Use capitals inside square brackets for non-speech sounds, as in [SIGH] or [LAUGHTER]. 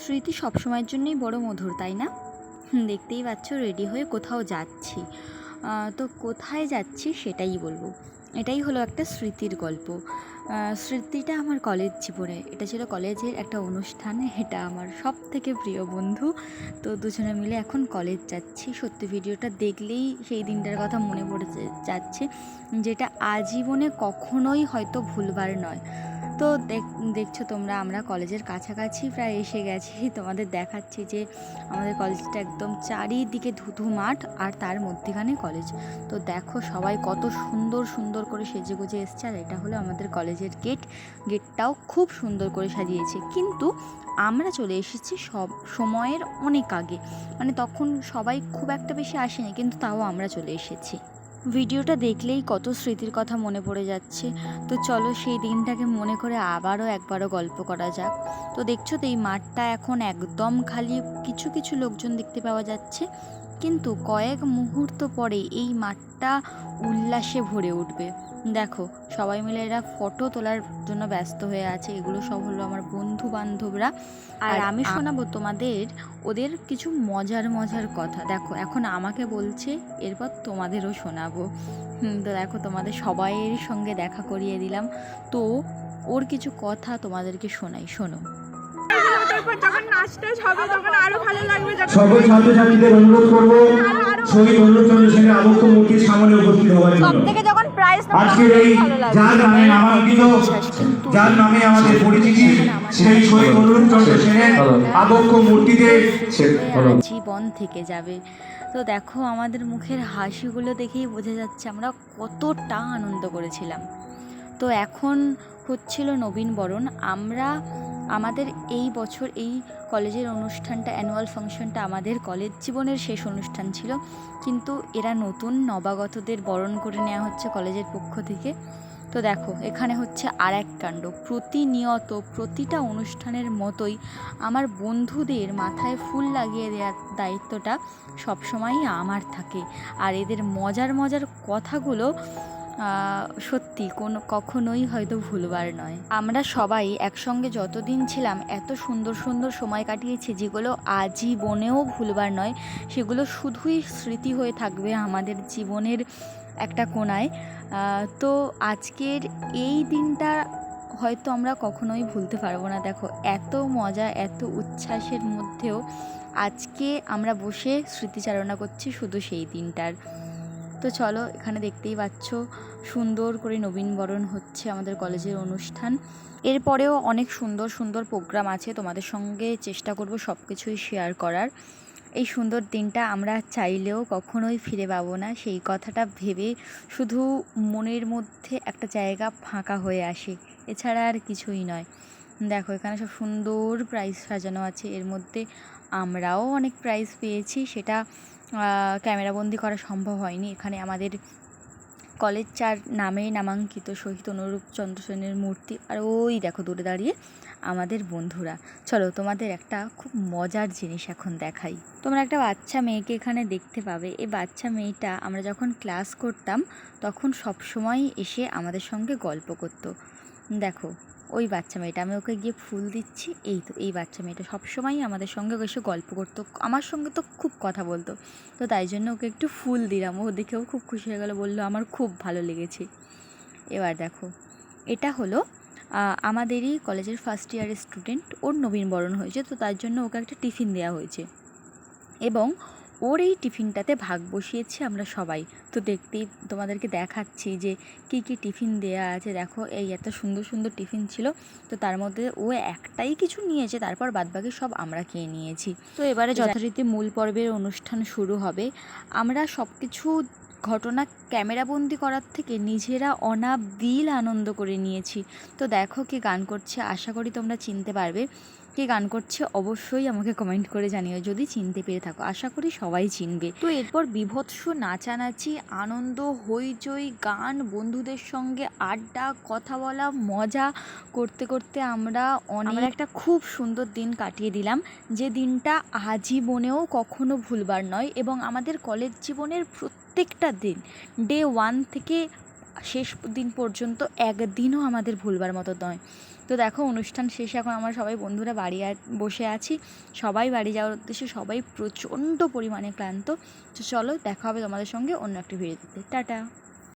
স্মৃতি সবসময়ের জন্যই বড় মধুর, তাই না? দেখতেই পাচ্ছ রেডি হয়ে কোথাও যাচ্ছি। তো কোথায় যাচ্ছি সেটাই বলব। এটাই হলো একটা স্মৃতির গল্প। স্মৃতিটা আমার কলেজ জীবনে, এটা ছিল কলেজের একটা অনুষ্ঠান, এটা আমার সব থেকে প্রিয় বন্ধু। তো দুজনে মিলে এখন কলেজ যাচ্ছি। সত্যি ভিডিওটা দেখলেই সেই দিনটার কথা মনে পড়ে যাচ্ছে। যেটা আজীবনে কখনোই হয়তো ভুলবার নয়। তো দেখ, দেখছ তোমরা, আমরা কলেজের কাছাকাছি প্রায় এসে গেছি। [LAUGHS] তোমাদের দেখাচ্ছি যে আমাদের কলেজটা একদম চারিদিকে ধুধু মাঠ আর তার মধ্যেখানে কলেজ। তো দেখো সবাই কত সুন্দর সুন্দর করে সেজে গুজে এসছে আর এটা হলো আমাদের কলেজের গেট। গেটটাও খুব সুন্দর করে সাজিয়েছে। কিন্তু আমরা চলে এসেছি সব, সময়ের অনেক আগে। মানে তখন সবাই খুব একটা বেশি আসেনি, কিন্তু তাও আমরা চলে এসেছি। ভিডিওটা দেখলেই কত স্মৃতির কথা মনে পড়ে যাচ্ছে। তো চলো সেই দিনটাকে মনে করে আবারও একবারও গল্প করা যাক। তো দেখছ তো এই মাঠটা এখন একদম খালি, কিছু কিছু লোকজন দেখতে পাওয়া যাচ্ছে। কিন্তু কয়েক মুহূর্ত পরে এই মাঠটা উল্লাসে ভরে উঠবে। দেখো সবাই মিলে এরা ফটো তোলার জন্য ব্যস্ত হয়ে আছে। এগুলো সব হলো আমার বন্ধু বান্ধবরা আর আর আমি শোনাবো তোমাদের ওদের কিছু মজার মজার কথা। দেখো এখন আমাকে বলছে এরপর তোমাদেরও শোনাবো। হুম, তো দেখো তোমাদের সবাইয়ের সঙ্গে দেখা করিয়ে দিলাম। তো ওর কিছু কথা তোমাদেরকে শোনাই শোনো। তারপর যখন নাচ টাচ হবে তখন আরও ভালো লাগবে সকল ছাত্রছাত্রীদের অনুরোধ করব শহীদ সেনের আবক্ষ মূর্তির সামনে উপস্থিত হওয়ার জন্য। থেকে আজকের এই যার নামে নামাঙ্কিত যার নামে আমাদের পরিচিতি সেই শহীদ সেনের আবক্ষ মূর্তিতে জীবন থেকে যাবে। তো দেখো আমাদের মুখের হাসিগুলো দেখেই বোঝা যাচ্ছে আমরা কতটা আনন্দ করেছিলাম। তো এখন হচ্ছিল নবীন বরণ। আমরা আমাদের এই বছর এই কলেজের অনুষ্ঠানটা অ্যানুয়াল ফাংশনটা আমাদের কলেজ জীবনের শেষ অনুষ্ঠান ছিল। কিন্তু এরা নতুন নবাগতদের বরণ করে নেওয়া হচ্ছে কলেজের পক্ষ থেকে। তো দেখো, এখানে হচ্ছে আর এক কাণ্ড। প্রতিনিয়ত প্রতিটা অনুষ্ঠানের মতোই আমার বন্ধুদের মাথায় ফুল লাগিয়ে দেওয়ার দায়িত্বটা সবসময়ই আমার থাকে। আর এদের মজার মজার কথাগুলো সত্যি কোনো কখনোই হয়তো ভুলবার নয়। আমরা সবাই একসঙ্গে যতদিন ছিলাম, এত সুন্দর সুন্দর সময় কাটিয়েছি যেগুলো আজীবনেও ভুলবার নয়। সেগুলো শুধুই স্মৃতি হয়ে থাকবে আমাদের জীবনের একটা কোনায় তো আজকের এই দিনটা হয়তো আমরা কখনোই ভুলতে পারব না। দেখো, এত মজা, এত উচ্ছ্বাসের মধ্যেও আজকে আমরা বসে স্মৃতিচারণা করছি শুধু সেই দিনটার। তো চলো, এখানে দেখতেই পাচ্ছ সুন্দর করে নবীনবরণ হচ্ছে আমাদের কলেজের অনুষ্ঠান। এরপরেও অনেক সুন্দর সুন্দর প্রোগ্রাম আছে, তোমাদের সঙ্গে চেষ্টা করব সব কিছুই শেয়ার করার। এই সুন্দর দিনটা আমরা চাইলেও কখনোই ফিরে পাবো না, সেই কথাটা ভেবে শুধু মনের মধ্যে একটা জায়গা ফাঁকা হয়ে আসে, এছাড়া আর কিছুই নয়। দেখো, এখানে সব সুন্দর প্রাইজ সাজানো আছে, এর মধ্যে আমরাও অনেক প্রাইজ পেয়েছি, সেটা ক্যামেরাবন্দি করা সম্ভব হয়নি। এখানে আমাদের কলেজ চার নামে নামাঙ্কিত শহীদ অনুরূপ চন্দ্র সেনের মূর্তি। আর ওই দেখো, দূরে দাঁড়িয়ে আমাদের বন্ধুরা। চলো, তোমাদের একটা খুব মজার জিনিস এখন দেখাই। তোমরা একটা বাচ্চা মেয়েকে এখানে দেখতে পাবে। এই বাচ্চা মেয়েটা আমরা যখন ক্লাস করতাম, তখন সব সময় এসে আমাদের সঙ্গে গল্প করতো। দেখো ওই বাচ্চা মেয়েটা, আমি ওকে গিয়ে ফুল দিচ্ছি, এই তো, এই বাচ্চা মেয়েটা সবসময়ই আমাদের সঙ্গে এসে গল্প করতো, আমার সঙ্গে তো খুব কথা বলতো। তো তাই জন্য ওকে একটু ফুল দিলাম, ও দেখেও খুব খুশি হয়ে গেলো, বলল, আমার খুব ভালো লেগেছে। এবার দেখো, এটা হলো আমাদেরই কলেজের ফার্স্ট ইয়ারের স্টুডেন্ট ওর নবীনবরণ হয়েছে, তো তার জন্য ওকে একটা টিফিন দেওয়া হয়েছে। এবং ওর এই টিফিনটাতে ভাগ বসিয়েছি আমরা সবাই। তো দেখতেই তোমাদেরকে দেখাচ্ছি যে কি কি টিফিন দেয়া আছে। দেখো এই এত সুন্দর সুন্দর টিফিন ছিল। তো তার মধ্যে ও একটাই কিছু নিয়েছে তারপর বাদবাকি সব আমরা খেয়ে নিয়েছি। তো এবারে যথারীতি মূল পর্বের অনুষ্ঠান শুরু হবে। আমরা সব কিছু ঘটনা ক্যামেরাবন্দি করার থেকে নিজেরা অনাবিল আনন্দ করে নিয়েছি। তো দেখো কি গান করছে আশা করি তোমরা চিনতে পারবে। কে গান করছে অবশ্যই আমাকে কমেন্ট করে জানিও। যদি চিনতে পেরে থাকো আশা করি সবাই চিনবে। তো এরপর বিভৎস নাচানাচি আনন্দ হইচই গান বন্ধুদের সঙ্গে আড্ডা কথা বলা মজা করতে করতে আমরা অনেক একটা খুব সুন্দর দিন কাটিয়ে দিলাম। যে দিনটা আজীবনেও কখনো ভুলবার নয় এবং আমাদের কলেজ জীবনের প্রত্যেকটা দিন ডে ওয়ান থেকে শেষ দিন পর্যন্ত একদিনও আমাদের ভুলবার মতো নয়। তো দেখো, অনুষ্ঠান শেষে এখন আমরা সবাই বন্ধুরা বাড়ি বসে আছি। সবাই বাড়ি যাওয়ার উদ্দেশ্যে সবাই প্রচণ্ড পরিমাণে ক্লান্ত। তো চলো, দেখা হবে তোমাদের সঙ্গে অন্য একটি ভিডিওতে টাটা।